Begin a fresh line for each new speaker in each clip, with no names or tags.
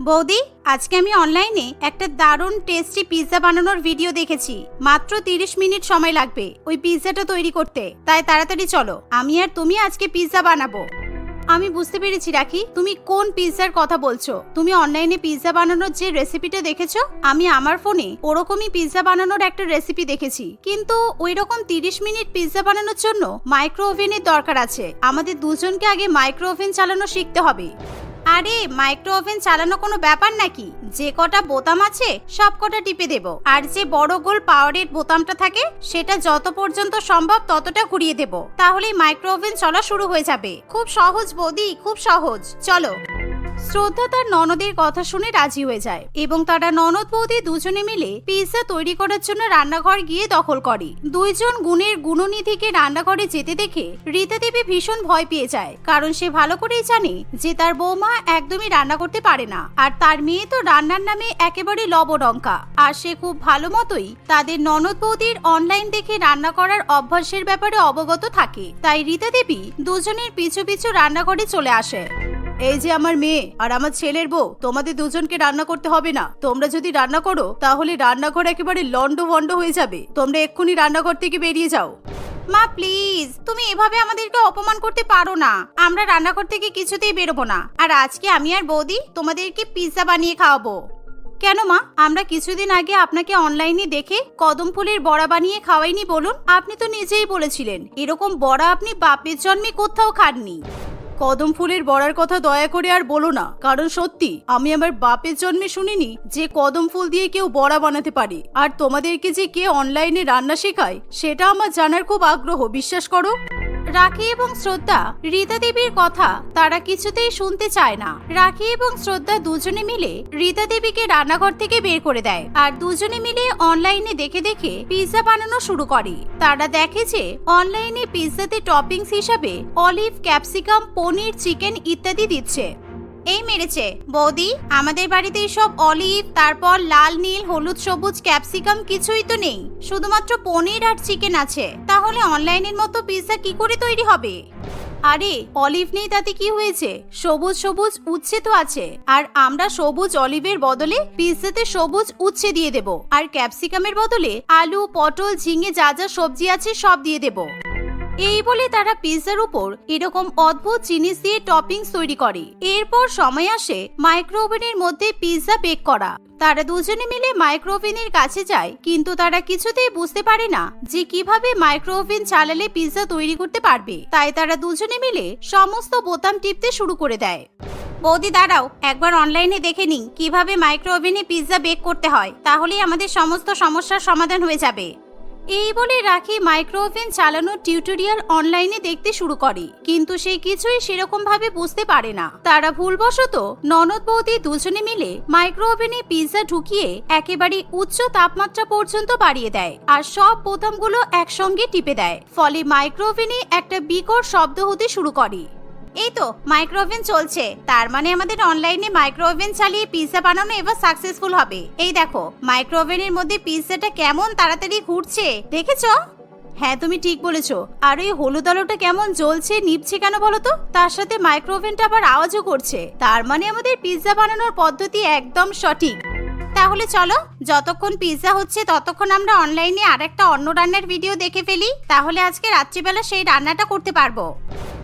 বৌদি, আজকে আমি অনলাইনে একটা দারুণ টেস্টি পিৎজা বানানোর ভিডিও দেখেছি। মাত্র তিরিশ মিনিট সময় লাগবে ওই পিৎজাটা তৈরি করতে। তাই তাড়াতাড়ি চলো, আমি আর তুমি আজকে পিৎজা বানাবো। আমি বুঝতে পেরেছি, রাখি, তুমি কোন পিৎজার কথা বলছো? তুমি অনলাইনে পিৎজা বানানোর যে রেসিপিটা দেখেছ? আমি আমার ফোনে ওরকমই পিৎজা বানানোর একটা রেসিপি দেখেছি। কিন্তু ওই রকম তিরিশ মিনিট পিৎজা বানানোর জন্য মাইক্রো ওভেনের দরকার আছে। আমাদের দুজনকে আগে মাইক্রো ওভেন চালানো শিখতে হবে। আরে মাইক্রো ওভেন চালানো কোনো ব্যাপার নাকি? যে কটা বোতাম আছে, সব কটা টিপে দেব। আর যে বড় গোল পাওয়ারের বোতামটা থাকে, সেটা যত পর্যন্ত সম্ভব ততটা ঘুরিয়ে দেব। তাহলেই মাইক্রো ওভেন চলা শুরু হয়ে যাবে। খুব সহজ, বৌদি, খুব সহজ। চলো। শ্রদ্ধা তার ননদের কথা শুনে রাজি হয়ে যায় এবং তারা ননদ বৌদি দুজনে মিলে পিৎজা তৈরি করার জন্য রান্নাঘর গিয়ে দখল করে। দুইজন গুণের গুণনিধিকে রান্নাঘরে যেতে দেখে রীতা দেবী ভীষণ ভয় পেয়ে যায়, কারণ সে ভালো করেই জানে যে তার বৌমা একদমই রান্না করতে পারে না। আর তার মেয়ে তো রান্নার নামে একেবারে লবডঙ্কা। আর সে খুব ভালো মতোই তাদের ননদ বৌদির অনলাইন দেখে রান্না করার অভ্যাসের ব্যাপারে অবগত থাকে। তাই রীতা দেবী দুজনের পিছু পিছু রান্নাঘরে চলে আসে। এই যে আমার মেয়ে আর আমার ছেলের বউ তোমাদের দুজনকে রান্না করতে হবে না। তোমরা যদি রান্না করো তাহলে রান্নাঘর একেবারে লন্ড ভন্ড হয়ে যাবে। তোমরা এক্ষুনি রান্নাঘর থেকে বেরিয়ে যাও। মা প্লিজ তুমি এভাবে আমাদেরকে অপমান করতে পারো না। আমরা রান্নাঘর থেকে কিছুতেই বেরোবো না। আর আজকে আমি আর বৌদি তোমাদেরকে পিৎজা বানিয়ে খাওয়াবো। কেন মা? আমরা কিছুদিন আগে আপনাকে অনলাইনে দেখে কদম ফুলের বড়া বানিয়ে খাওয়াইনি বলুন? আপনি তো নিজেই বলেছিলেন এরকম বড়া আপনি বাপের জন্মে কোথাও খাননি। কদম ফুলের বড়ার কথা দয়া করে আর বলো না। কারণ সত্যি, আমি আমার বাপের জন্মে শুনিনি যে কদম ফুল দিয়ে কেউ বড়া বানাতে পারে। আর তোমাদেরকে যে কে অনলাইনে রান্না শেখায়, সেটা আমার জানার খুব আগ্রহ, বিশ্বাস করো। রাখি এবং শ্রদ্ধা, রীতা দেবীর কথা তারা কিছুতেই শুনতে চায় না। রাখি এবং শ্রদ্ধা দুজনে মিলে রীতা দেবীকে রান্নাঘর থেকে বের করে দেয় আর দুজনে মিলে অনলাইনে দেখে দেখে পিৎজা বানানো শুরু করে। তারা দেখে যে অনলাইনে পিৎজাতে টপিংস হিসাবে অলিভ, ক্যাপসিকাম, পনির, চিকেন ইত্যাদি দিচ্ছে। এই মেরেছে। বৌদি, আমাদের বাড়িতে সব অলিভ, তারপর লাল নীল, হলুদ, সবুজ, ক্যাপসিকাম কিছুই তো নেই। শুধুমাত্র পনির আর চিকেন আছে। তাহলে অনলাইনের মতো পিৎজা কি করে তৈরি হবে? আরে, অলিভ নেই, তাতে কি হয়েছে? সবুজ সবুজ, উচ্ছে তো আছে। আর আমরা সবুজ অলিভের বদলে পিৎজাতে সবুজ, উচ্ছে দিয়ে দেব। আর ক্যাপসিকামের বদলে আলু, পটল, ঝিঙে, যা যা সবজি আছে সব দিয়ে দেব। এই বলে তারা পিৎজার উপর এরকম অদ্ভুত জিনিস দিয়ে টপিংস তৈরি করে। এরপর সময় আসে মাইক্রো ওভেনের মধ্যে পিৎজা বেক করা। তারা দুজনে মিলে মাইক্রো ওভেনের কাছে যায়, কিন্তু তারা কিছুতেই বুঝতে পারে না যে কীভাবে মাইক্রো ওভেন চালালে পিৎজা তৈরি করতে পারবে। তাই তারা দুজনে মিলে সমস্ত বোতাম টিপতে শুরু করে দেয়। বৌদি, দাঁড়াও, একবার অনলাইনে দেখে নিই কীভাবে মাইক্রো ওভেনে পিৎজা বেক করতে হয়। তাহলেই আমাদের সমস্ত সমস্যার সমাধান হয়ে যাবে। এই বলে রাখি মাইক্রো ওভেন চালানোর টিউটোরিয়াল অনলাইনে দেখতে শুরু করে, কিন্তু সে কিছুই সেরকম ভাবে বুঝতে পারে না। তারা ভুলবশত ননদ বৌদি দুজনে মিলে মাইক্রো ওভেনে পিৎজা ঢুকিয়ে একেবারে উচ্চ তাপমাত্রা পর্যন্ত বাড়িয়ে দেয় আর সব বোতামগুলো একসঙ্গে টিপে দেয়। ফলে মাইক্রো ওভেনে একটা বিকট শব্দ হতে শুরু করে। এই তো মাইক্রো ওভেন চলছে। তার মানে আমাদের অনলাইনে মাইক্রো ওভেন চালিয়ে পিৎজা বানানো এবার সাকসেসফুল হবে। এই দেখো মাইক্রো ওভেনের মধ্যে পিৎজাটা কেমন তাড়াতাড়ি ঘুরছে, দেখেছ? হ্যাঁ তুমি ঠিক বলেছ। আর ওই হলুদ আলোটা কেমন জ্বলছে নিপছে কেন বলো তো? তার সাথে মাইক্রো ওভেনটা আবার আওয়াজও করছে। তার মানে আমাদের পিৎজা বানানোর পদ্ধতি একদম সঠিক। তাহলে চলো, যতক্ষণ পিৎজা হচ্ছে, ততক্ষণ আমরা অনলাইনে আরেকটা অন্য রান্নার ভিডিও দেখে ফেলি। তাহলে আজকে রাত্রিবেলা সেই রান্নাটা করতে পারব।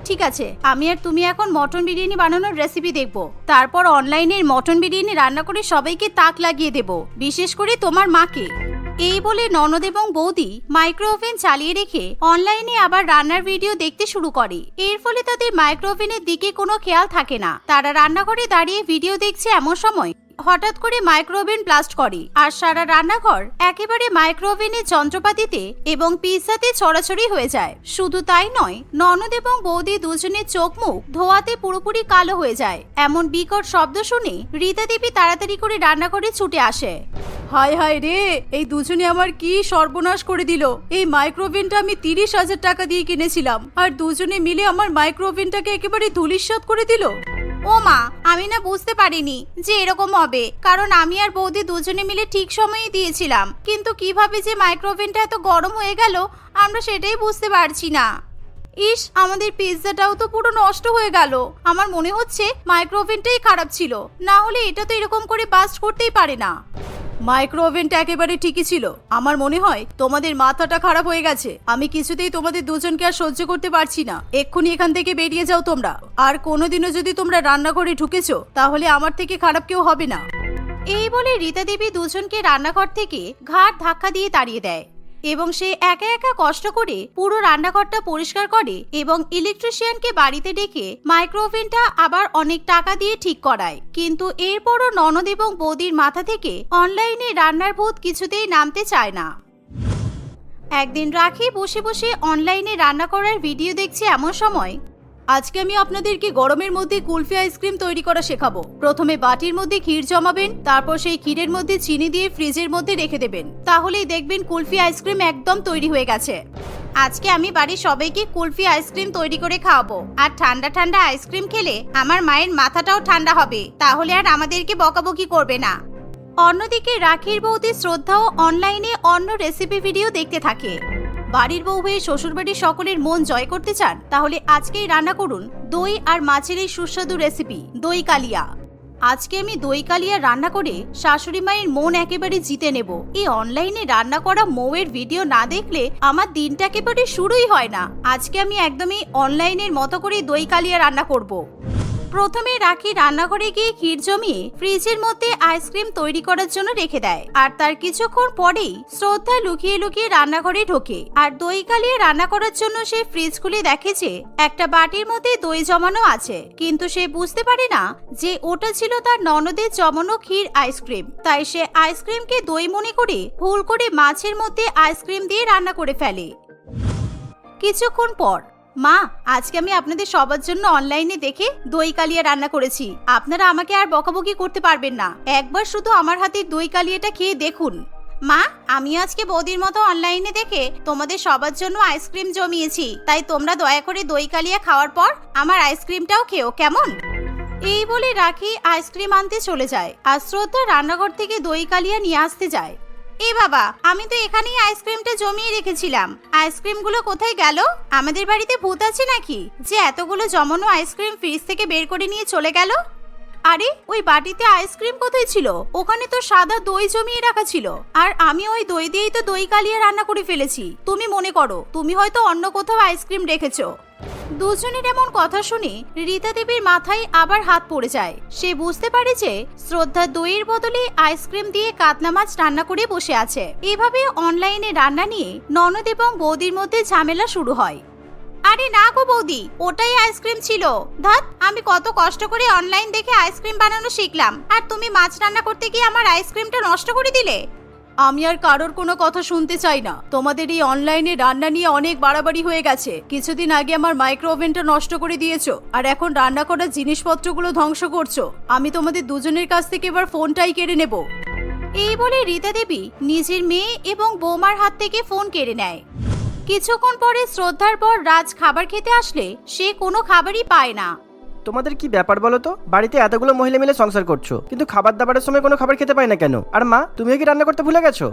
ঠিক আছে, আমি আর তুমি এখন মটন বিরিয়ানি বানানোর রেসিপি দেখব। তারপর অনলাইনের মটন বিরিয়ানি রান্না করে সবাইকে তাক লাগিয়ে দেব, বিশেষ করে তোমার মাকে। এই বলে ননদ এবং বৌদি মাইক্রো ওভেন চালিয়ে রেখে অনলাইনে আবার রান্নার ভিডিও দেখতে শুরু করে। এর ফলে তাদের মাইক্রো ওভেনের দিকে কোনো খেয়াল থাকে না। তারা রান্নাঘরে দাঁড়িয়ে ভিডিও দেখছে এমন সময় হঠাৎ করে মাইক্রোওভেন ব্লাস্ট করে আর সারা রান্নাঘর একেবারে মাইক্রোওভেনের যন্ত্রপাতিতে এবং পিৎজাতে ছড়াছড়ি হয়ে যায়। শুধু তাই নয়, ননদ এবং বৌদি দুজনের চোখ মুখ ধোয়াতে পুরোপুরি কালো হয়ে যায়। এমন বিকট শব্দ শুনে রীতা দেবী তাড়াতাড়ি করে রান্নাঘরে ছুটে আসে। হায় হায় রে, এই দুজনে আমার কি সর্বনাশ করে দিল। এই মাইক্রোওভেনটা আমি তিরিশ হাজার টাকা দিয়ে কিনেছিলাম। আর দুজনে মিলে আমার মাইক্রোওভেনটাকে একেবারে ধুলিস্বাদ করে দিল। ও মা, আমি না বুঝতে পারিনি যে এরকম হবে, কারণ আমি আর বৌদি দুজনে মিলে ঠিক সময়ই দিয়েছিলাম। কিন্তু কীভাবে যে মাইক্রোওভেনটা এত গরম হয়ে গেল, আমরা সেটাই বুঝতে পারছি না। ইস, আমাদের পিৎজাটাও তো পুরো নষ্ট হয়ে গেল। আমার মনে হচ্ছে মাইক্রোওভেনটাই খারাপ ছিল, না হলে এটা তো এরকম করে বাস্ট করতেই পারে না। মাইক্রো ওভেনটা একেবারে ঠিকই ছিল। আমার মনে হয় তোমাদের মাথাটা খারাপ হয়ে গেছে। আমি কিছুতেই তোমাদের দুজনকে আর সহ্য করতে পারছি না। এক্ষুনি এখান থেকে বেরিয়ে যাও তোমরা। আর কোনোদিনও যদি তোমরা রান্নাঘরে ঢুকেছো, তাহলে আমার থেকে খারাপ কেউ হবে না। এই বলে রীতা দেবী দুজনকে রান্নাঘর থেকে ঘাট ধাক্কা দিয়ে তাড়িয়ে দেয়। এবং সে একা একা কষ্ট করে পুরো রান্নাঘরটা পরিষ্কার করে এবং ইলেকট্রিশিয়ানকে বাড়িতে ডেকে মাইক্রোওভেনটা আবার অনেক টাকা দিয়ে ঠিক করায়। কিন্তু এরপরও ননদ এবং বৌদির মাথা থেকে অনলাইনে রান্নার ভূত কিছুতেই নামতে চায় না। একদিন রাখি বসে বসে অনলাইনে রান্না করার ভিডিও দেখছে এমন সময় আজকে আমি আপনাদেরকে গরমের মধ্যে কুলফি আইসক্রিম তৈরি করা শেখাবো। প্রথমে বাটির মধ্যে ক্ষীর জমাবেন, তারপর সেই ক্ষীরের মধ্যে চিনি দিয়ে ফ্রিজের মধ্যে রেখে দেবেন। তাহলেই দেখবেন কুলফি আইসক্রিম একদম তৈরি হয়ে গেছে। আজকে আমি বাড়ির সবাইকে কুলফি আইসক্রিম তৈরি করে খাওয়াবো। আর ঠান্ডা ঠান্ডা আইসক্রিম খেলে আমার মায়ের মাথাটাও ঠান্ডা হবে। তাহলে আর আমাদেরকে বকাবকি করবে না। অন্যদিকে রাখির বৌদি শ্রদ্ধাও অনলাইনে অন্য রেসিপি ভিডিও দেখতে থাকে। বাড়ির বউ হয়ে শ্বশুরবাড়ির সকলের মন জয় করতে চান, তাহলে আজকেই রান্না করুন দই আর মাছের এই সুস্বাদু রেসিপি, দই কালিয়া। আজকে আমি দই কালিয়া রান্না করে শাশুড়ি মায়ের মন একেবারে জিতে নেব। এই অনলাইনে রান্না করা মৌয়ের ভিডিও না দেখলে আমার দিনটা একেবারে শুরুই হয় না। আজকে আমি একদমই অনলাইনের মতো করে দই কালিয়া রান্না করব। প্রথমে রাখি রান্নাঘরে গিয়ে ক্ষীর জমিয়ে ফ্রিজের মধ্যে আইসক্রিম তৈরি করার জন্য রেখে দেয়। আর তার কিছুক্ষণ পরেই শ্রদ্ধা লুকিয়ে লুকিয়ে রান্নাঘরে ঢোকে। আর দই কালিয়ে রান্না করার জন্য সে ফ্রিজ খুলে দেখে যে একটা বাটির মধ্যে দই জমানো আছে। কিন্তু সে বুঝতে পারে না যে ওটা ছিল তার ননদের জমানো ক্ষীর আইসক্রিম। তাই সে আইসক্রিমকে দই মনে করে ভুল করে মাছের মধ্যে আইসক্রিম দিয়ে রান্না করে ফেলে। কিছুক্ষণ পর মা, আজকে আমি আপনাদের সবার জন্য অনলাইনে দেখে দই কালিয়া রান্না করেছি। আপনারা আমাকে আর বকাবকি করতে পারবেন না। একবার শুধু আমার হাতের দই কালিয়াটা খেয়ে দেখুন। মা, আমি আজকে বৌদির মতো অনলাইনে দেখে তোমাদের সবার জন্য আইসক্রিম জমিয়েছি। তাই তোমরা দয়া করে দই কালিয়া খাওয়ার পর আমার আইসক্রিমটাও খেও, কেমন? এই বলে রাখি আইসক্রিম আনতে চলে যায়, আর শ্রদ্ধা রান্নাঘর থেকে দই কালিয়া নিয়ে আসতে যায়। এ বাবা, আমি তো এখানেই আইসক্রিমটা জমিয়ে রেখেছিলাম। আইসক্রিমগুলো কোথায় গেল? আমাদের বাড়িতে ভূত আছে নাকি? যে এতগুলো জমানো আইসক্রিম ফ্রিজ থেকে বের করে নিয়ে চলে গেল? আরে, ওই বাটিতে আইসক্রিম কোথায় ছিল? ওখানে তো সাদা দই জমিয়ে রাখা ছিল। আর আমি ওই দই দিয়েই তো দই কালিয়ে রান্না করে ফেলেছি। তুমি মনে করো, তুমি হয়তো অন্য কোথাও আইসক্রিম রেখেছো। দুজনের এমন কথা শুনে রীতা দেবীর মাথায় আবার হাত পড়ে যায়। সে বুঝতে পারে যে শ্রদ্ধা দইয়ের বদলে আইসক্রিম দিয়ে কাতলা মাছ রান্না করে বসে আছে। এভাবে অনলাইনে রান্না নিয়ে ননদ এবং বৌদির মধ্যে ঝামেলা শুরু হয়। আরে না গো বৌদি, ওটাই আইসক্রিম ছিল। ধাত, আমি কত কষ্ট করে অনলাইন দেখে আইসক্রিম বানানো শিখলাম। আর তুমি মাছ রান্না করতে গিয়ে আমার আইসক্রিমটা নষ্ট করে দিলে? আমি আর কারোর কোনো কথা শুনতে চাই না। তোমাদের এই অনলাইনে রান্না নিয়ে অনেক বাড়াবাড়ি হয়ে গেছে। কিছুদিন আগে আমার মাইক্রো ওভেনটা নষ্ট করে দিয়েছ, আর এখন রান্না করার জিনিসপত্রগুলো ধ্বংস করছ। আমি তোমাদের দুজনের কাছ থেকে এবার ফোনটাই কেড়ে নেব। এই বলে রীতা দেবী নিজের মেয়ে এবং বৌমার হাত থেকে ফোন কেড়ে নেয়। কিছুক্ষণ পরে শ্রদ্ধার পর রাজ খাবার খেতে আসলে সে কোনো খাবারই পায় না।
তোমাদের কি ব্যাপার বলো তো? বাড়িতে এতগুলো মহিলা মিলে সংসার করছ। কিন্তু খাবার দাবারের সময় কোনো খাবার খেতে পাই না কেন? আর মা তুমিও কি রান্না করতে ভুলে গেছো?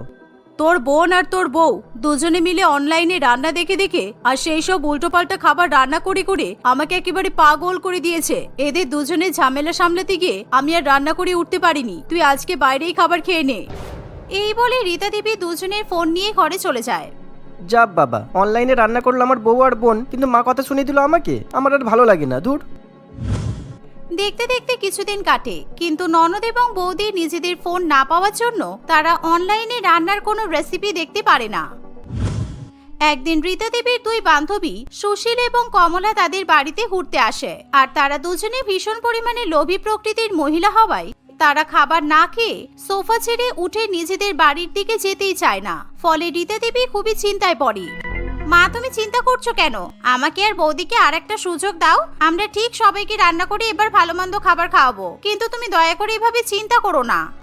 তোর বোন আর তোর বউ দুজনে মিলে অনলাইনে রান্না দেখে দেখে আর সেই সব উল্টোপাল্টা খাবার রান্না করে করে আমাকে একেবারে পাগল করে দিয়েছে। এদের দুজনের ঝামেলা সামলাতে গিয়ে আমি আর রান্না করে উঠতে পারিনি। তুই আজকে বাইরেই খাবার খেয়ে নে। এই বলে রীতা দেবী দুজনের ফোন নিয়ে ঘরে চলে যায়।
যা বাবা অনলাইনে রান্না করল আমার বউ আর বোন কিন্তু মা কথা শুনে দিল আমাকে। আমার আর ভালো লাগে না দূর
দেখতে দেখতে কিছুদিন কাটে, কিন্তু ননদ এবং বৌদি নিজেদের ফোন না পাওয়ার জন্য তারা অনলাইনে রান্নার কোনো রেসিপি দেখতে পারে না। একদিন রীতা দেবীর দুই বান্ধবী সুশীল এবং কমলা তাদের বাড়িতে ঘুরতে আসে, আর তারা দুজনে ভীষণ পরিমাণে লোভী প্রকৃতির মহিলা হওয়ায় তারা খাবার না খেয়ে সোফা ছেড়ে উঠে নিজেদের বাড়ির দিকে যেতেই চায় না, ফলে রীতা দেবী খুবই চিন্তায় পড়ে। মা, তুমি চিন্তা করছ কেন? আমাকে আর বৌদিকে আর একটা সুযোগ দাও। আমরা ঠিক সবাইকে রান্না করে এবার ভালো মন্দ খাবার খাওয়াবো। কিন্তু তুমি দয়া করে এভাবে চিন্তা করো না।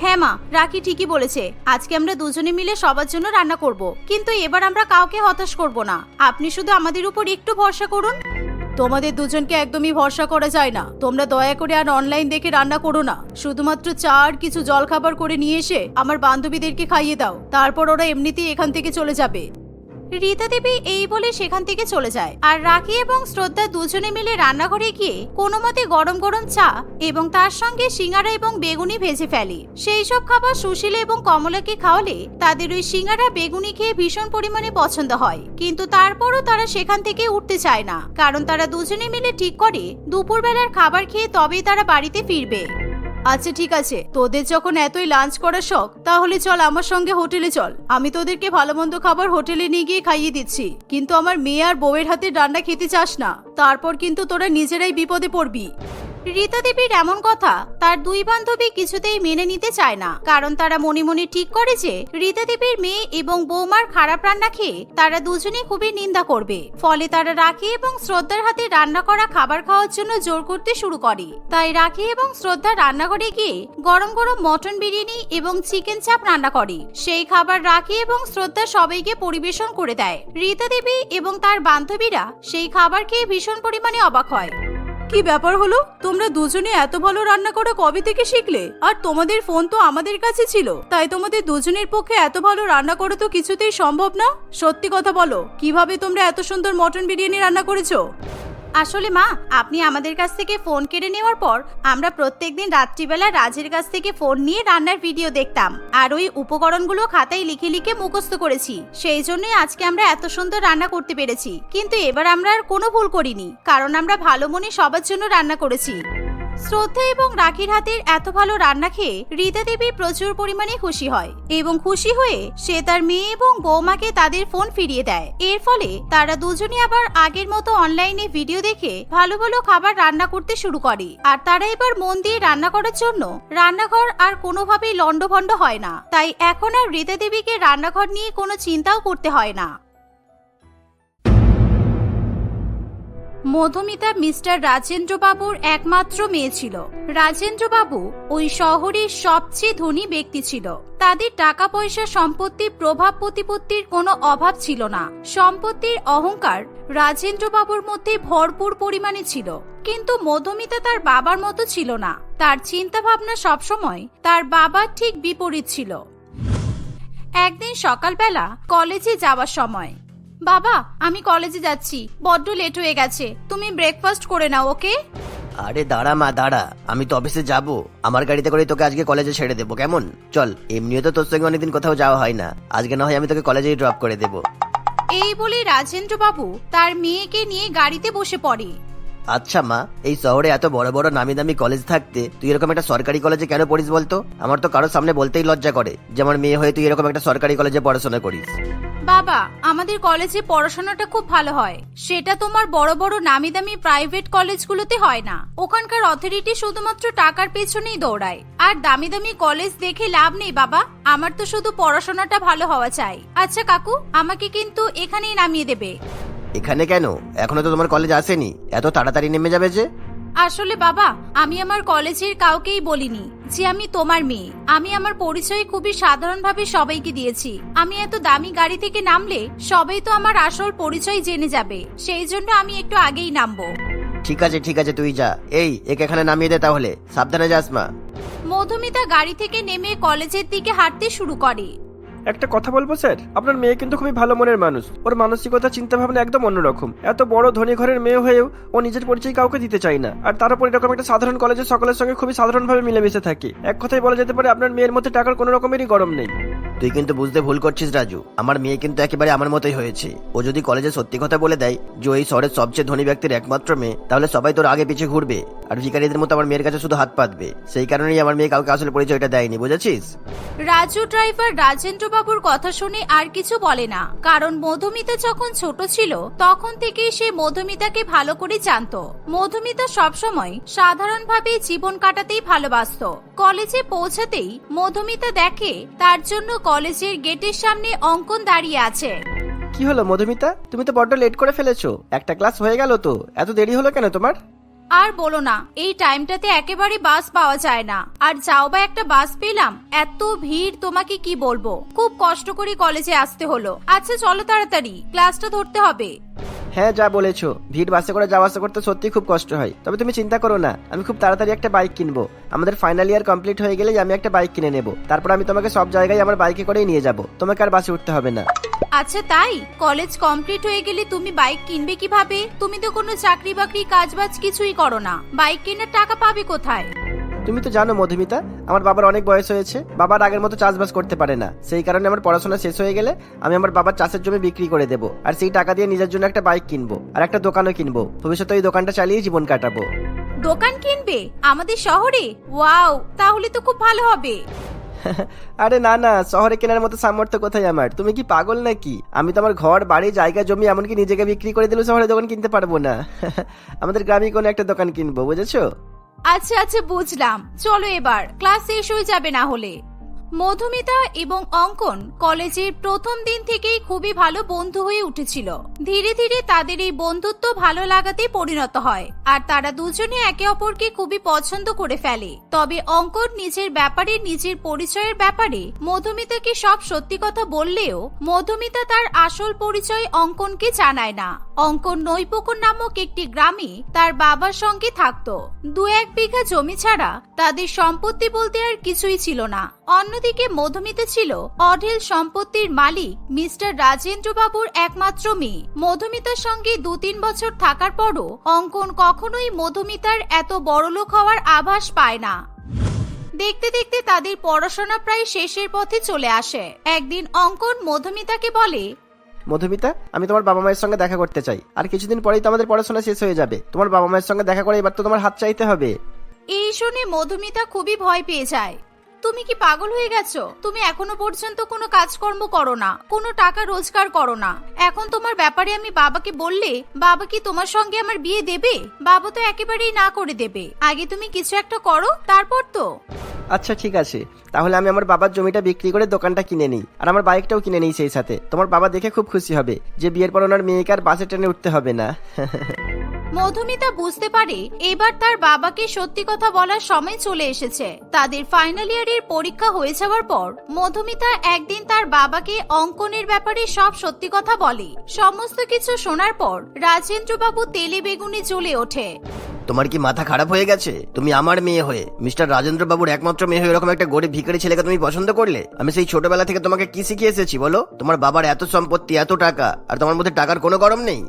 হ্যাঁ মা, রাখি ঠিকই বলেছে। আজকে আমরা দুজনে মিলে সবার জন্য রান্না করব। কিন্তু এবার আমরা কাউকে হতাশ করব না। আপনি শুধু আমাদের উপর একটু ভরসা করুন। তোমাদের দুজনকে একদমই ভরসা করা যায় না। তোমরা দয়া করে আর অনলাইন দেখে রান্না করো না। শুধুমাত্র চা আর কিছু জলখাবার করে নিয়ে এসে আমার বান্ধবীদেরকে খাইয়ে দাও। তারপর ওরা এমনিতেই এখান থেকে চলে যাবে। রীতা দেবী এই বলে সেখান থেকে চলে যায়। আর রাখি এবং শ্রদ্ধা দুজনে মিলে রান্নাঘরে গিয়ে কোনো মতে গরম গরম চা এবং তার সঙ্গে সিঙ্গারা এবং বেগুনি ভেজে ফেলে। সেই সব খাবার সুশীল এবং কমলাকে খাওয়ালে তাদের ওই সিঙ্গারা বেগুনি খেয়ে ভীষণ পরিমাণে পছন্দ হয়। কিন্তু তারপরও তারা সেখান থেকে উঠতে চায় না। কারণ তারা দুজনে মিলে ঠিক করে দুপুরবেলার খাবার খেয়ে তবেই তারা বাড়িতে ফিরবে। আচ্ছা ঠিক আছে। তোদের যখন এতই লাঞ্চ করার শখ, তাহলে চল আমার সঙ্গে হোটেলে চল। আমি তোদেরকে ভালো মন্দ খাবার হোটেলে নিয়ে গিয়ে খাইয়ে দিচ্ছি। কিন্তু আমার মেয়ে আর বউয়ের হাতে রান্না খেতে চাস না। তারপর কিন্তু তোরা নিজেরাই বিপদে পড়বি। রীতা দেবীর এমন কথা তার দুই বান্ধবী কিছুতেই মেনে নিতে চায় না। কারণ তারা মনে মনে ঠিক করে যে রীতা দেবীর মেয়ে এবং বৌমার খারাপ রান্না খেয়ে তারা দুজনে খুবই নিন্দা করবে। ফলে তারা রাখি এবং শ্রদ্ধার হাতে রান্না করা খাবার খাওয়ার জন্য জোর করতে শুরু করে। তাই রাখি এবং শ্রদ্ধা রান্নাঘরে গিয়ে গরম গরম মটন বিরিয়ানি এবং চিকেন চাপ রান্না করে। সেই খাবার রাখি এবং শ্রদ্ধা সবাইকে পরিবেশন করে দেয়। রীতা দেবী এবং তার বান্ধবীরা সেই খাবার খেয়ে ভীষণ পরিমাণে অবাক হয়। কি ব্যাপার হলো? তোমরা দুজনে এত ভালো রান্না করা কবে থেকে শিখলে? আর তোমাদের ফোন তো আমাদের কাছে ছিল। তাই তোমাদের দুজনের পক্ষে এত ভালো রান্না করা তো কিছুতেই সম্ভব না? সত্যি কথা বলো, কীভাবে তোমরা এত সুন্দর মটন বিরিয়ানি রান্না করেছ? আসলে মা, আপনি আমাদের কাছ থেকে ফোন কেড়ে নেওয়ার পর আমরা প্রত্যেকদিন রাত্রিবেলা রাজের কাছ থেকে ফোন নিয়ে রান্নার ভিডিও দেখতাম। আর ওই উপকরণগুলো খাতায় লিখে লিখে মুখস্ত করেছি। সেই জন্যই আজকে আমরা এত সুন্দর রান্না করতে পেরেছি। কিন্তু এবার আমরা আর কোনো ভুল করিনি। কারণ আমরা ভালো মনে সবার জন্য রান্না করেছি। শ্রদ্ধা এবং রাখির হাতের এত ভালো রান্না খেয়ে রীতা দেবী প্রচুর পরিমাণে খুশি হয় এবং খুশি হয়ে সে তার মেয়ে এবং বৌমাকে তাদের ফোন ফিরিয়ে দেয়। এর ফলে তারা দুজনে আবার আগের মতো অনলাইনে ভিডিও দেখে ভালো ভালো খাবার রান্না করতে শুরু করে। আর তারা এবার মন দিয়ে রান্না করার জন্য রান্নাঘর আর কোনোভাবেই লন্ডভন্ড হয় না। তাই এখন আর রীতা দেবীকে রান্নাঘর নিয়ে কোনো চিন্তাও করতে হয় না। মধুমিতা মিস্টার রাজেন্দ্রবাবুর একমাত্র মেয়ে ছিল। রাজেন্দ্রবাবু ওই শহরের সবচেয়ে ধনী ব্যক্তি ছিল। তাদের টাকা পয়সা সম্পত্তির প্রভাব প্রতিপত্তির কোনো অভাব ছিল না। সম্পত্তির অহংকার রাজেন্দ্রবাবুর মধ্যে ভরপুর পরিমাণে ছিল। কিন্তু মধুমিতা তার বাবার মতো ছিল না। তার চিন্তা ভাবনা সবসময় তার বাবার ঠিক বিপরীত ছিল। একদিন সকালবেলা কলেজে যাওয়ার সময় বাবা আমি কলেজে যাচ্ছি। বড্ড লেট হয়ে গেছে। তুমি ব্রেকফাস্ট করে নাও ওকে?
আরে দাঁড়া মা দাঁড়া। আমি তো অফিসে যাব। আমার গাড়িতে করে তোকে আজকে কলেজে ছেড়ে দেবো কেমন? চল এমনিও তো তোর সঙ্গে অনেকদিন কোথাও যাওয়া হয় না। আজকে না হয় আমি তোকে কলেজেই ড্রপ করে দেবো।
এই বলে রাজেন্দ্র বাবু তার মেয়েকে নিয়ে গাড়িতে বসে পড়ে।
আচ্ছা মা, এই শহরে এত বড় বড় নামি দামি কলেজ থাকতে তুই এরকম একটা সরকারি কলেজে কেন পড়িস বলতো? আমার তো কারোর সামনে বলতেই লজ্জা করে। যে আমার মেয়ে হয়ে তুই এরকম একটা সরকারি কলেজে পড়াশোনা করিস।
বাবা, আমাদের কলেজে পড়াশোনাটা খুব ভালো হয়। সেটা তোমার বড় বড় নামি দামি প্রাইভেট কলেজগুলোতে হয় না। ওখানকার অথরিটি শুধুমাত্র টাকার পেছনেই দৌড়ায়। আর দামি দামি কলেজ দেখে লাভ নেই, বাবা। আমার তো শুধু পড়াশোনাটা ভালো হওয়া চাই। আচ্ছা কাকু, আমাকে কিন্তু এখানেই নামিয়ে দেবে।
এখানে কেন? এখনও তো তোমার কলেজ আসেনি। এত তাড়াতাড়ি নেমে যাবে যে?
আসলে বাবা আমি আমার কলেজের কাউকেই বলিনি যে আমি তোমার মেয়ে। আমি আমার পরিচয় খুবই সাধারণভাবে সবাইকে দিয়েছি। আমি এত দামি গাড়ি থেকে নামলে সবাই তো আমার আসল পরিচয় জেনে যাবে। সেই জন্য আমি একটু আগেই নামবো।
ঠিক আছে ঠিক আছে তুই যা। এই একে এখানে নামিয়ে দে তাহলে। সাবধানে যাস মা।
মধুমিতা গাড়ি থেকে নেমে কলেজের দিকে হাঁটতে শুরু করে।
একটা কথা বলব, স্যার? আপনার মেয়ে কিন্তু খুবই ভালো মনের মানুষ। ওর মানসিকতা চিন্তা ভাবনা একদম অন্যরকম। এত বড় ধনী ঘরের মেয়ে হয়েও ও নিজের পরিচয় কাউকে দিতে চায় না। আর তার উপর এরকম একটা সাধারণ কলেজে সকলের সঙ্গে খুবই সাধারণভাবে মিলেমিশে থাকে। এক কথায় বলা যেতে পারে, আপনার মেয়ের মধ্যে টাকার কোনো রকমেরই গরম নেই।
তুই কিন্তু বুঝতে ভুল করছিস, রাজু। আমার মেয়ে কিন্তু একেবারে আমার মতোই হয়েছে। ও যদি কলেজে সত্যি কথা বলে দেয় যে ওই শহরের সবচেয়ে ধনী ব্যক্তির একমাত্র মেয়ে, তাহলে সবাই তোর আগে পিছিয়ে ঘুরবে। আর ভিকারীদের মতো আমার মেয়ের কাছে শুধু হাত পাতবে। সেই কারণেই আমার মেয়ে কাউকে আসলে পরিচয়টা দেয়নি, বুঝেছিস?
রাজু ড্রাইভার রাজেন্দ্র বাবুর কথা শুনে আর কিছু বলে না। কারণ মধুমিতা যখন ছোট ছিল, তখন থেকেই সে মধুমিতাকে ভালো করে জানতো। মধুমিতা সবসময় সাধারণভাবে জীবন কাটাতেই ভালোবাসতো। কলেজে পৌঁছাতেই মধুমিতা দেখে তার জন্য কলেজের গেটের সামনে অঙ্কন দাঁড়িয়ে আছে।
কি হলো মধুমিতা? তুমি তো বড্ড লেট করে ফেলেছো। একটা ক্লাস হয়ে গেল তো। এত দেরি হলো কেন তোমার?
আর বলো না এই টাইমটাতে একেবারে বাস পাওয়া যায় না। আর যাও বা একটা বাস পেলাম এত ভিড় তোমাকে কি বলব? খুব কষ্ট করে কলেজে আসতে হলো। আচ্ছা চলো তাড়াতাড়ি ক্লাসটা ধরতে হবে।
হ্যাঁ যা বলেছ। ভিড় বাসে করে যাওয়া আসা করতে সত্যি খুব কষ্ট হয়। তবে তুমি চিন্তা করো না, আমি খুব তাড়াতাড়ি একটা বাইক কিনবো। আমাদের ফাইনাল ইয়ার কমপ্লিট হয়ে গেলেই আমি একটা বাইক কিনে নেব। তারপর আমি তোমাকে সব জায়গায় আমার বাইকে করেই নিয়ে যাব। তোমাকে আর বাসে উঠতে হবে না।
আচ্ছা তাই? কলেজ কমপ্লিট হয়ে গেলে তুমি বাইক কিনবে কীভাবে? তুমি তো কোনো চাকরি বাকরি কাজ বাজ কিছুই করো না। বাইক কেনার টাকা পাবে কোথায়?
তুমি তো জানো মধুমিতা আমার বাবার অনেক বয়স হয়েছে বাবার আগের মতো চাষবাস করতে পারে না। সেই কারণে আমার পড়াশোনা শেষ হয়ে গেলে আমি আমার বাবার চাষের জমি বিক্রি করে দেবো আর সেই টাকা দিয়ে নিজের জন্য একটা বাইক কিনবো আর একটা দোকানও কিনবো। ভবিষ্যতে ওই দোকানটা চালিয়ে জীবন কাটাবো।
দোকান কিনবে? আমাদের শহরে? ওয়াও তাহলে তো খুব ভালো হবে।
আরে না না শহরে কেনার মতো সামর্থ্য কোথায় আমার? তুমি কি পাগল নাকি? আমি তো আমার ঘর বাড়ি জায়গা জমি এমনকি নিজেকে বিক্রি করে দিলে শহরে দোকান কিনতে পারব না। আমাদের গ্রামে কোনো একটা দোকান কিনবো বুঝেছ?
আচ্ছা আচ্ছা বুঝলাম। চলো এবার ক্লাস শেষ হয়ে যাবে না হলে। মধুমিতা এবং অঙ্কন কলেজের প্রথম দিন থেকেই খুবই ভালো বন্ধু হয়ে উঠেছিল। ধীরে ধীরে তাদের এই বন্ধুত্ব ভালো লাগাতে পরিণত হয় আর তারা দুজনে একে অপরকে খুবই পছন্দ করে ফেলে। তবে অঙ্কন নিজের ব্যাপারে, নিজের পরিচয়ের ব্যাপারে মধুমিতাকে সব সত্যি কথা বললেও মধুমিতা তার আসল পরিচয় অঙ্কনকে জানায় না। অঙ্কন নৈপুকুর নামক একটি গ্রামে তার বাবার সঙ্গে থাকতো। দু এক বিঘা জমি ছাড়া তাদের সম্পত্তি বলতে আর কিছুই ছিল না। অন্যদিকে মধুমিতা ছিল। অঢেল সম্পত্তির মালিক মিস্টার রাজেন্দ্র বাবুর একমাত্র মেয়ে। মধুমিতার সঙ্গে দু তিন বছর থাকার পরও অঙ্কন কখনোই মধুমিতার এত বড়লোক হওয়ার আভাস পায় না। দেখতে দেখতে তাদের পড়াশোনা প্রায় শেষের পথে চলে আসে। একদিন অঙ্কন মধুমিতাকে বলে
মধুমিতা আমি তোমার বাবা মায়ের সঙ্গে দেখা করতে চাই। আর কিছুদিন পরেই তো আমাদের পড়াশোনা শেষ হয়ে যাবে। তোমার বাবা মায়ের সঙ্গে দেখা করে এবার তো তোমার হাত চাইতে হবে।
এই শুনে মধুমিতা খুবই ভয় পেয়ে যায়। তুমি কি পাগল হয়ে গেছো? তুমি এখনও পর্যন্ত কোনো কাজকর্ম করো না, কোনো টাকা রোজগার করো না। এখন তোমার ব্যাপারে আমি বাবাকে বললে, বাবা কি তোমার সঙ্গে আমার বিয়ে দেবে? বাবা তো একেবারেই না করে দেবে। আগে তুমি কিছু একটা করো, তারপর তো?
আচ্ছা ঠিক আছে। তাহলে আমি আমার বাবার জমিটা বিক্রি করে দোকানটা কিনে নিই। আর আমার বাইকটাও কিনে নিই সেই সাথে। তোমার বাবা দেখে খুব খুশি হবে যে বিয়ের পর ওনার মেয়েকে আর বাসে ট্রেনে উঠতে হবে না।
মধুমিতা বুঝতে পারে এবার তার বাবাকে সত্যি কথা বলার সময় চলে এসেছে। তাদের ফাইনাল ইয়ারের পরীক্ষা হয়ে যাওয়ার পর মধুমিতা একদিন তার বাবাকে অঙ্কনের ব্যাপারে সব সত্যি কথা বলে। সমস্ত কিছু শোনার পর রাজেন্দ্রবাবু তেলে বেগুনে জ্বলে ওঠে।
তোমার কি মাথা খারাপ হয়ে গেছে? তুমি আমার মেয়ে হয়ে, মিস্টার রাজেন্দ্র বাবুর একমাত্র মেয়ে হয়ে এরকম একটা গরিব ভিখারি ছেলেকে তুমি পছন্দ করলে? আমি সেই ছোটবেলা থেকে তোমাকে কি শিখিয়ে এসেছি বলো? তোমার বাবার এত সম্পত্তি, এত টাকা, আর তোমার মধ্যে টাকার কোনো গরম নেই।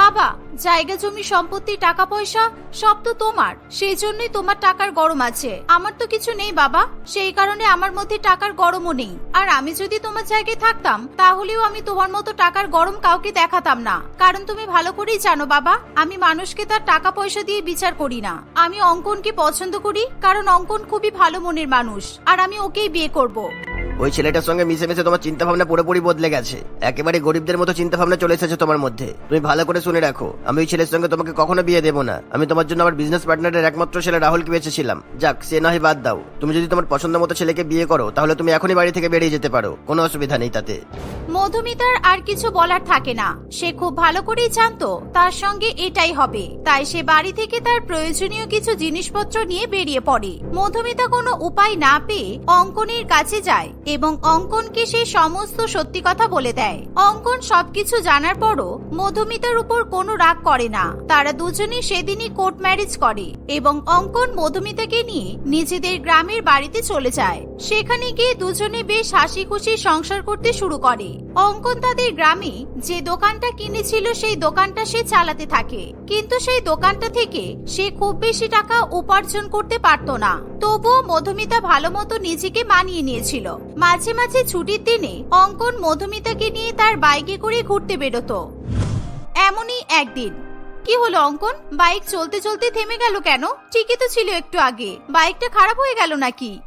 বাবা, জায়গা, জমি, সম্পত্তি, টাকা, পয়সা, সব তো তোমার। সেই জন্যই তোমার টাকার গরম আছে। আমার তো কিছু নেই বাবা। সেই কারণে আমার মধ্যে টাকার গরমও নেই। আর আমি যদি তোমার জায়গায় থাকতাম, তাহলেও আমি তোমার মতো টাকার গরম কাউকে দেখাতাম না। কারণ তুমি ভালো করেই জানো বাবা, আমি মানুষকে তার টাকা, পয়সা দিয়ে বিচার করি না। আমি অঙ্কনকে পছন্দ করি, কারণ অঙ্কন খুবই ভালো মনের মানুষ। আর আমি ওকেই বিয়ে করব।
ওই ছেলেটার সঙ্গে মিশে মিশে তোমার চিন্তা ভাবনা পুরোপুরি বদলে গেছে। একেবারে গরিবদের মতো চিন্তা ভাবনা চলে এসেছে তোমার মধ্যে। তুমি ভালো করে শুনে রাখো, আমি ওই ছেলের সঙ্গে তোমাকে কখনো বিয়ে দেবো না। আমি তোমার জন্য আমার বিজনেস পার্টনারের একমাত্র ছেলে রাহুলকে বেঁচেছিলাম যাক, সে নয় বাদ দাও। তুমি যদি তোমার পছন্দ মতো ছেলেকে বিয়ে করো, তাহলে তুমি এখনই বাড়ি থেকে বেরিয়ে যেতে পারো। কোনো অসুবিধা নেই তাতে।
মধুমিতার আর কিছু বলার থাকে না। সে খুব ভালো করেই জানতো, তার সঙ্গে এটাই হবে। তাই সে বাড়ি থেকে তার প্রয়োজনীয় কিছু জিনিসপত্র নিয়ে বেরিয়ে পড়ে। মধুমিতা কোনো উপায় না পেয়ে অঙ্কনের কাছে যায় এবং অঙ্কনকে সে সমস্ত সত্যি কথা বলে দেয়। অঙ্কন সবকিছু জানার পরও মধুমিতার উপর কোনো রাগ করে না। তারা দুজনে সেদিনই কোর্ট ম্যারেজ করে এবং অঙ্কন মধুমিতাকে নিয়ে নিজেদের গ্রামের বাড়িতে চলে যায়। সেখানে গিয়ে দুজনে বেশ হাসি খুশি সংসার করতে শুরু করে। অঙ্কন তাদের গ্রামে যে দোকানটা কিনেছিল সেই দোকানটা সে চালাতে থাকে। কিন্তু সেই দোকানটা থেকে সে খুব বেশি টাকা উপার্জন করতে পারত না। তবুও মধুমিতা ভালো মতো নিজেকে মানিয়ে নিয়েছিল। মাঝে মাঝে ছুটির দিনে অঙ্কন মধুমিতাকে নিয়ে তার বাইকে করে ঘুরতে বেরোতো। এমনই একদিন। কি হলো অঙ্কন? বাইক চলতে চলতে থেমে গেল কেন? ঠিকই তো ছিল একটু আগে। বাইকটা খারাপ হয়ে গেল নাকি?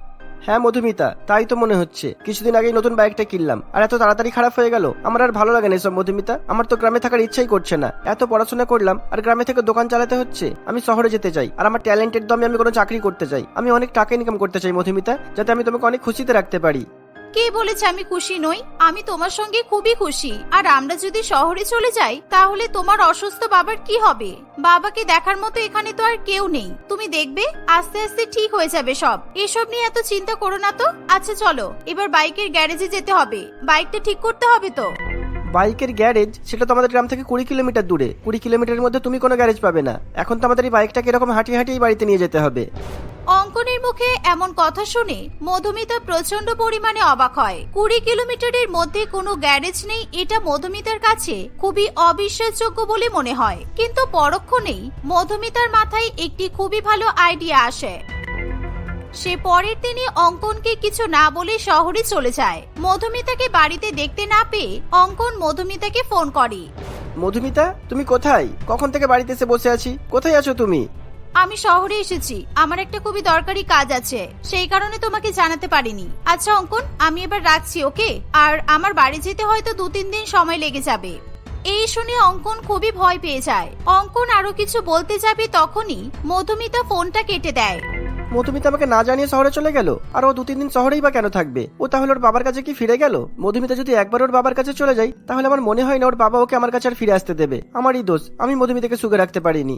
হ্যাঁ মধুমিতা, তাই তো মনে হচ্ছে। কিছুদিন আগেই নতুন বাইকটা কিনলাম, আর এত তাড়াতাড়ি খারাপ হয়ে গেল। আমার আর ভালো লাগে না এসব, মধুমিতা। আমার তো গ্রামে থাকার ইচ্ছাই করছে না। এত পড়াশোনা করলাম, আর গ্রামে থেকে দোকান চালাতে হচ্ছে। আমি শহরে যেতে চাই, আর আমার ট্যালেন্টের দমে আমি কোনো চাকরি করতে চাই। আমি অনেক টাকা ইনকাম করতে চাই, মধুমিতা, যাতে আমি তোমাকে অনেক খুশিতে রাখতে পারি।
কে বলেছে আমি খুশি নই? আমি তোমার সঙ্গে খুবই খুশি। আর আমরা যদি শহরে চলে যাই, তাহলে তোমার অসুস্থ বাবার কি হবে? বাবাকে দেখার মতো এখানে তো আর কেউ নেই। তুমি দেখবে, আস্তে আস্তে ঠিক হয়ে যাবে সব। এসব নিয়ে এত চিন্তা করো না তো? আচ্ছা চলো। এবার বাইকের গ্যারেজে যেতে হবে। বাইকটা ঠিক করতে হবে তো?
বাইকের গ্যারেজ? সেটা তো আমাদের গ্রাম থেকে কুড়ি কিলোমিটার দূরে। কুড়ি কিলোমিটারের মধ্যে তুমি কোনো গ্যারেজ পাবে না। এখন তো আমাদের এই বাইকটাকে এরকম হাঁটিয়ে হাঁটিয়ে বাড়িতে নিয়ে যেতে হবে।
অঙ্কনের মুখে এমন কথা শুনে মধুমিতা প্রচণ্ড পরিমাণে অবাক হয়। কুড়ি কিলোমিটারের মধ্যে কোনো গ্যারেজ নেই, এটা মধুমিতার কাছে খুবই অবিশ্বাসযোগ্য বলে মনে হয়। কিন্তু পরক্ষণেই মধুমিতার মাথায় একটি খুবই ভালো আইডিয়া আসে। সে পরের দিনই অঙ্কনকে কিছু না বলে শহরে চলে যায়। মধুমিতাকে বাড়িতে দেখতে না পেয়ে অঙ্কন মধুমিতাকে ফোন করে।
মধুমিতা, তুমি কোথায়? কখন থেকে বাড়িতে এসে বসে আছি? কোথায় আছো তুমি?
আমি শহরে এসেছি। আমার একটা খুবই দরকারি কাজ আছে। সেই কারণে তোমাকে জানাতে পারিনি। আচ্ছা অঙ্কন, আমি এবার রাখছি, ওকে? আর আমার বাড়ি যেতে হয়তো দু তিন দিন সময় লেগে যাবে। এই শুনে অঙ্কন খুবই ভয় পেয়ে যায়। অঙ্কন আরও কিছু বলতে যাবে তখনই মধুমিতা ফোনটা কেটে দেয়।
মধুমিতা আমাকে না জানিয়ে শহরে চলে গেল। আর ও দু তিন দিন শহরেই বা কেন থাকবে? ও তাহলে ওর বাবার কাছে কি ফিরে গেল? মধুমিতা যদি একবার ওর বাবার কাছে চলে যায়, তাহলে আমার মনে হয় না ওর বাবা ওকে আমার কাছে আর ফিরে আসতে দেবে। আমারই দোষ, আমি মধুমিতাকে সুখে রাখতে পারিনি।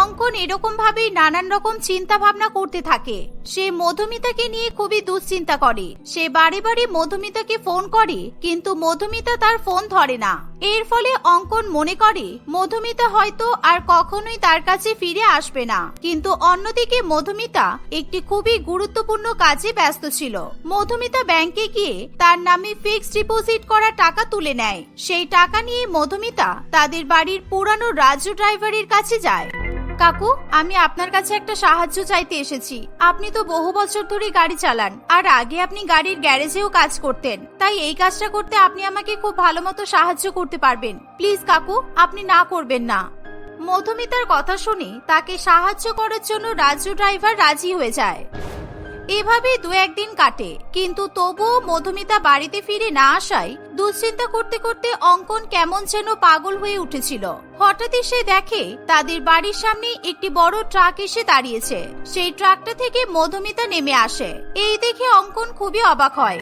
অঙ্কন এরকম ভাবেই নানান রকম চিন্তা ভাবনা করতে থাকে। সে মধুমিতাকে নিয়ে খুবই দুশ্চিন্তা করে। সে বারে বারে মধুমিতাকে ফোন করে, কিন্তু মধুমিতা তার ফোন ধরে না। এর ফলে অঙ্কন মনে করে, মধুমিতা হয়তো আর কখনোই তার কাছে ফিরে আসবে না। কিন্তু অন্যদিকে মধুমিতা একটি খুবই গুরুত্বপূর্ণ কাজে ব্যস্ত ছিল। মধুমিতা ব্যাংকে গিয়ে তার নামে ফিক্সড ডিপোজিট করা টাকা তুলে নেয়। সেই টাকা নিয়ে মধুমিতা তাদের বাড়ির পুরানো রাজু ড্রাইভারের কাছে যায়। কাকু, আমি আপনার কাছে একটা সাহায্য চাইতে এসেছি। আপনি তো বহু বছর ধরে গাড়ি চালান, আর আগে আপনি গাড়ির গ্যারেজেও কাজ করতেন। তাই এই কাজটা করতে আপনি আমাকে খুব ভালো মতো সাহায্য করতে পারবেন। প্লিজ কাকু, আপনি না করবেন না। মধুমিতার কথা শুনে তাকে সাহায্য করার জন্য রাজু ড্রাইভার রাজি হয়ে যায়। এভাবে দু একদিন কাটে, কিন্তু তবুও মধুমিতা বাড়িতে ফিরে না আসায় দুশ্চিন্তা করতে করতে অঙ্কন কেমন যেন পাগল হয়ে উঠেছিল। হঠাৎই সে দেখে তাদের বাড়ির সামনে একটি বড় ট্রাক এসে দাঁড়িয়েছে। সেই ট্রাকটা থেকে মধুমিতা নেমে আসে। এই দেখে অঙ্কন খুবই অবাক হয়।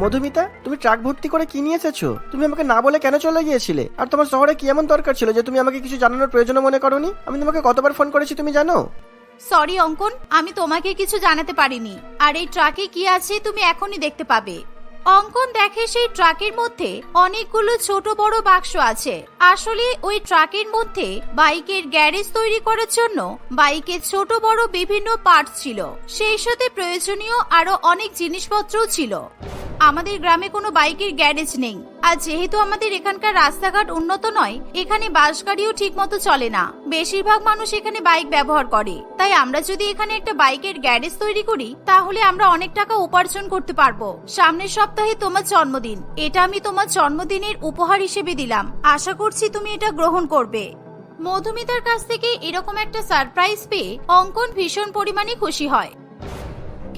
মধুমিতা, তুমি ট্রাক ভর্তি করে কি নিয়ে এসেছ? তুমি আমাকে না বলে কেন চলে গিয়েছিলে? আর তোমার শহরে কি এমন দরকার ছিল যে তুমি আমাকে কিছু জানানোর প্রয়োজন মনে করোনি? আমি তোমাকে কতবার ফোন করেছি তুমি জানো?
সরি অঙ্কন, আমি তোমাকে কিছু জানাতে পারিনি। আর এই ট্রাকে কি আছে তুমি এখনই দেখতে পাবে। অঙ্কন দেখে সেই ট্রাকের মধ্যে অনেকগুলো ছোট বড় বাক্স আছে। আসলে ওই ট্রাকের মধ্যে বাইকের গ্যারেজ তৈরি করার জন্য বাইকের ছোট বড় বিভিন্ন পার্টস ছিল। সেই সাথে প্রয়োজনীয় আরও অনেক জিনিসপত্রও ছিল। আমাদের গ্রামে কোনো বাইকের গ্যারেজ নেই। আর যেহেতু আমাদের এখানকার রাস্তাঘাট উন্নত নয়, এখানে বাস গাড়িও ঠিক মতো চলে না। বেশিরভাগ মানুষ এখানে বাইক ব্যবহার করে। তাই আমরা যদি এখানে একটা বাইকের গ্যারেজ তৈরি করি, তাহলে আমরা অনেক টাকা উপার্জন করতে পারব। সামনের সপ্তাহে তোমার জন্মদিন। এটা আমি তোমার জন্মদিনের উপহার হিসেবে দিলাম। আশা করছি তুমি এটা গ্রহণ করবে। মধুমিতার কাছ থেকে এরকম একটা সারপ্রাইজ পেয়ে অঙ্কন ভীষণ পরিমাণে খুশি হয়।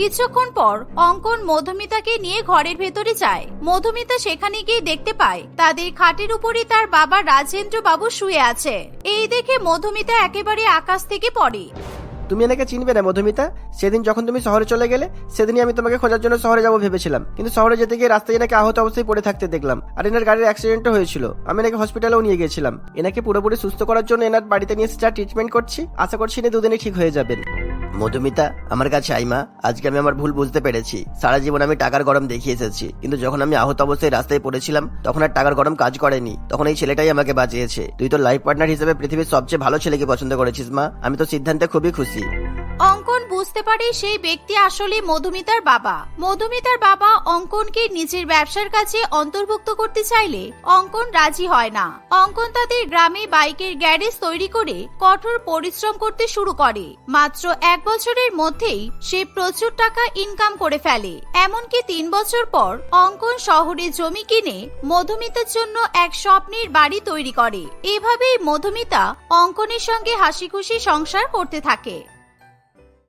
কিছুক্ষণ পর অঙ্কন মধুমিতাকে নিয়ে ঘরের ভেতরে যায়। মধুমিতা সেখানে গিয়ে দেখতে পায়, তাদের খাটের উপরে তার বাবা রাজেন্দ্র বাবু শুয়ে আছে। এই দেখে মধুমিতা একেবারে আকাশ থেকে পড়ে।
তুমি এনাকে চিনবে না, মধুমিতা। সেদিন যখন তুমি শহরে চলে গেলে, সেদিনই আমি তোমাকে খোঁজার জন্য শহরে যাব ভেবেছিলাম। কিন্তু শহরে যেতে গিয়ে রাস্তায় এনাকে আহত অবস্থায় পড়ে থাকতে দেখলাম। আর এনার গাড়ির অ্যাক্সিডেন্টও হয়েছিল। আমি এনাকে হসপিটালেও নিয়ে গেছিলাম। এনাকে পুরোপুরি সুস্থ করার জন্য এনার বাড়িতে নিয়ে এসে যা ট্রিটমেন্ট করছি, আশা করছি ইনি দুদিনে ঠিক হয়ে যাবেন।
মধুমিতা, আমার কাছে আইমা, আজকে আমি আমার ভুল বুঝতে পেরেছি। সারা জীবন আমি টাকার গরম দেখিয়ে এসেছি। কিন্তু যখন আমি আহত অবস্থায় রাস্তায় পড়েছিলাম, তখন আর টাকার গরম কাজ করেনি। তখন এই ছেলেটাই আমাকে বাঁচিয়েছে। তুই তো লাইফ পার্টনার হিসেবে পৃথিবীর সবচেয়ে ভালো ছেলেকে পছন্দ করেছিস, মা। আমি তো সিদ্ধান্তে খুবই খুশি।
অঙ্কন বুঝতে পারে সেই ব্যক্তি আসলে মধুমিতার বাবা। মধুমিতার বাবা অঙ্কনকে নিজের ব্যবসার কাছে অন্তর্ভুক্ত করতে চাইলে অঙ্কন রাজি হয় না। অঙ্কন তাদের গ্রামে বাইকের গ্যারেজ তৈরি করে কঠোর পরিশ্রম করতে শুরু করে। মাত্র এক বছরের মধ্যেই সে প্রচুর টাকা ইনকাম করে ফেলে। এমনকি তিন বছর পর অঙ্কন শহরে জমি কিনে মধুমিতার জন্য এক স্বপ্নের বাড়ি তৈরি করে। এভাবেই মধুমিতা অঙ্কনের সঙ্গে হাসি খুশি সংসার করতে থাকে।